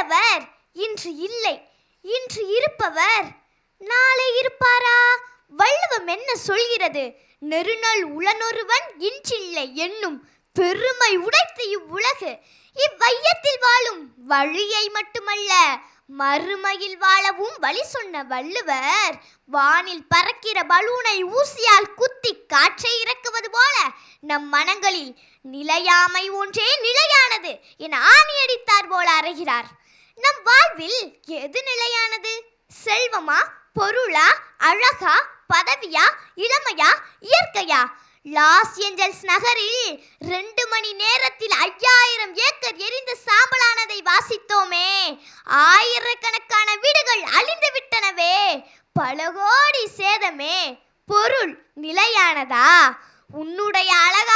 இருந்தவர் இன்று இல்லை. இன்று இருப்பவர். நாளை இருப்பாரா? வள்ளுவம் என்ன சொல்கிறது? நெருநல் உளனொருவன் இன்றில்லை என்னும் பெருமை உடைத்து இவ்வுலகு. இவ்வையத்தில் வாழும் வழியை மட்டுமல்ல மறுமையில் வாழவும் வழி சொன்ன வள்ளுவர் வானில் பறக்கிற பலூனை ஊசியால் குத்தி காற்றை இறக்குவது போல நம் மனங்களில் நிலையாமை ஒன்றே நிலையானது என ஆணியடித்தார் போல அறைகிறார். நம் வாழ்வில் எது நிலையானது? செல்வமா பொருளா அழகா பதவியா இளமையா இயற்கையா? லாஸ் ஏஞ்சல்ஸ் நகரில் ரெண்டு மணி நேரத்தில் ஐயாயிரம் ஏக்கர் எரிந்து சாம்பலானதை வாசித்தோமே. ஆயிரக்கணக்கான வீடுகள் அழிந்து விட்டனவே. பல கோடி சேதமே. பொருள் நிலையானதா? உன்னுடைய அழக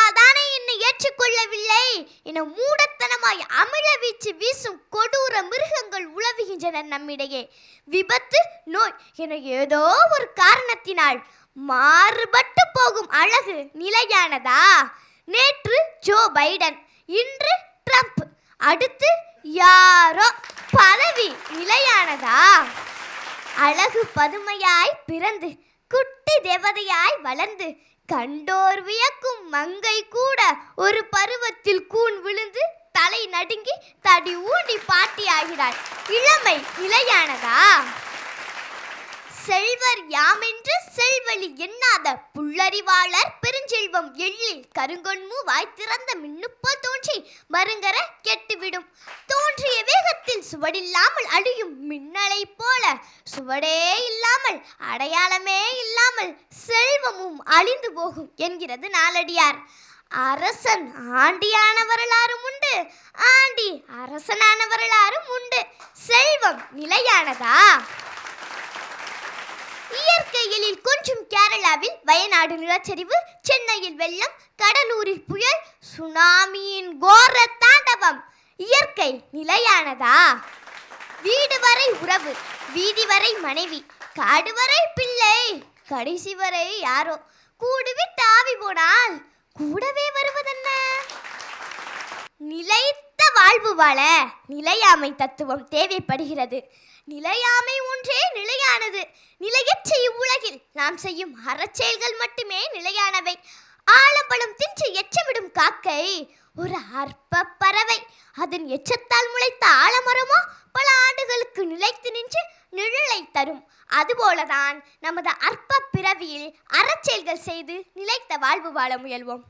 என்னை என மூடத்தனமாய் அமிழ வீச்சு வீசும் கொடூர மிருகங்கள் உழவுகின்றன நம்மிடையே. விபத்து நோய் என ஏதோ ஒரு காரணத்தினால் மாறுபட்டு போகும் அழகு நிலையானதா? நேற்று ஜோ பைடன் இன்று ட்ரம்ப் அடுத்து யாரோ பதவி நிலையானதா? அழகு பதுமையாய் பிறந்து குட்டி தேவதையாய் வளர்ந்து கண்டோர் வியக்கும் மங்கை கூட ஒரு பருவத்தில் கூன் விழுந்து தலை நடுங்கி தடி ஊண்டி பாட்டியாகிறாள். இளமை நிலையானதா செல்வர் யாமென்று செல்வழி எண்ணாத புல்லறிவாளர் பெருஞ்செல்வம் எள்ளில் கருங்கொன்மு வாய் திறந்த மின்னுப்போல் தோன்றி மருங்கர கெட்டுவிடும். தோன்றிய வேகத்தில் சுவடில்லாமல் சுவடே இல்லாமல் அடையாளமே இல்லாமல் செல்வமும் அழிந்து போகும் என்கிறது நாலடியார் அரசன் ஆண்டியான வரலாறும் உண்டு ஆண்டி அரசனான வரலாறும் உண்டு. செல்வம் நிலையானதா? இயற்கை எழில் கொஞ்சம் கேரளாவில் வயநாடு நிலச்சரிவு சென்னையில் வெள்ளம் கடலூரில் புயல் சுனாமியின் கோர தாண்டவம். இயற்கை நிலையானதா? வீடு வரை உறவு வீதி வரை மனைவி காடு வரை பிள்ளை கடைசி வரை யாரோ. கூடுவி தாவி போனால் கூடவே வருவதென்ன? நிலைத்த வாழ்வு வாழ நிலையாமை தத்துவம் தேவைப்படுகிறது. நிலையாமை ஒன்றே நிலையானது. நிலையற்ற இவ்வுலகில் நாம் செய்யும் அறச்செயல்கள் மட்டுமே நிலையானவை. ஆலம்பழம் தின்று எச்சமிடும் காக்கை ஒரு அற்ப பறவை அதன் எச்சத்தால் முளைத்த ஆலமரமோ பல ஆண்டுகளுக்கு நிலைத்து நின்று நிழலை தரும். அதுபோலதான் நமது அற்ப பிறவியில் அறச்செயல்கள் செய்து நிலைத்த வாழ்வு வாழ முயல்வோம்.